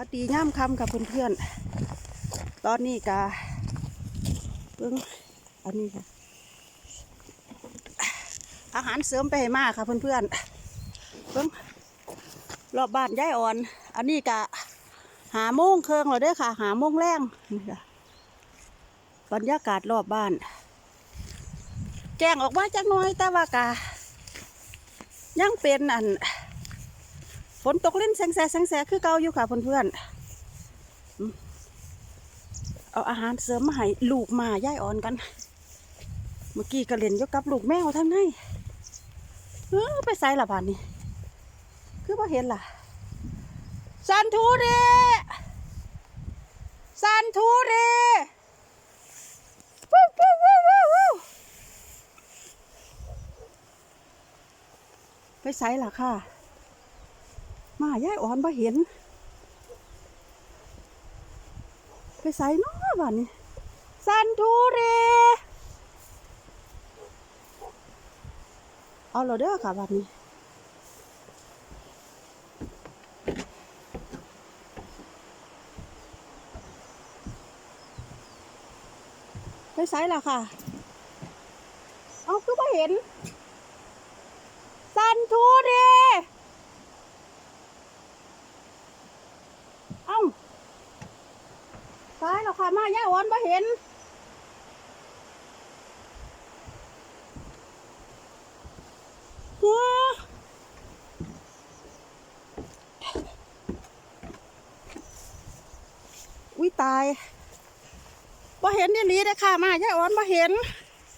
วัสดีย่ามคำกับเพื่อนๆ ตอนนี้กาเพิ่งอันนี้ค่ะ อาหารเสริมไปให้มากค่ะเพื่อนๆเพิ่งรอบบ้านย้ายอ่อน อันนี้กะหาโมงเคืองเราได้อค่ะ หาโมงแรงนี่ค่ะบรรยากาศรอบบ้าน แจ้งออกมาจักน้อยแต่ว่ากะยังเป็นอัน นตกเล่นแสงแสแสงแสคือเก่าอยู่ค่ะเพื่อนๆเอาอาหารเสริมมาให้ลูกมาย่ายอ่อนกัน เมื่อกี้ก็เล่นยู่กับลูกแมวทั้งในเออไปใส่ละบานนี้คือว่าเห็นล่ะ สันทูเรสันทูเรวู้วู้วู้วู้วู้ไปใส่ล่ะค่ะ มายายอ่อนบ่เห็น ไปใส่น้อบ้านนี้สันทูเร เอาเราเด้อค่ะบ้านนี้ไปใส่ล่ะค่ะ เอาคือบ่เห็น สันทูเร เอ้า มาแล้วค่ะ มาย่าอ่อนมาเห็นหัวอุ้ยตายมาเห็นนี่ลีเลยค่ะมาย่าอ่อนมาเห็น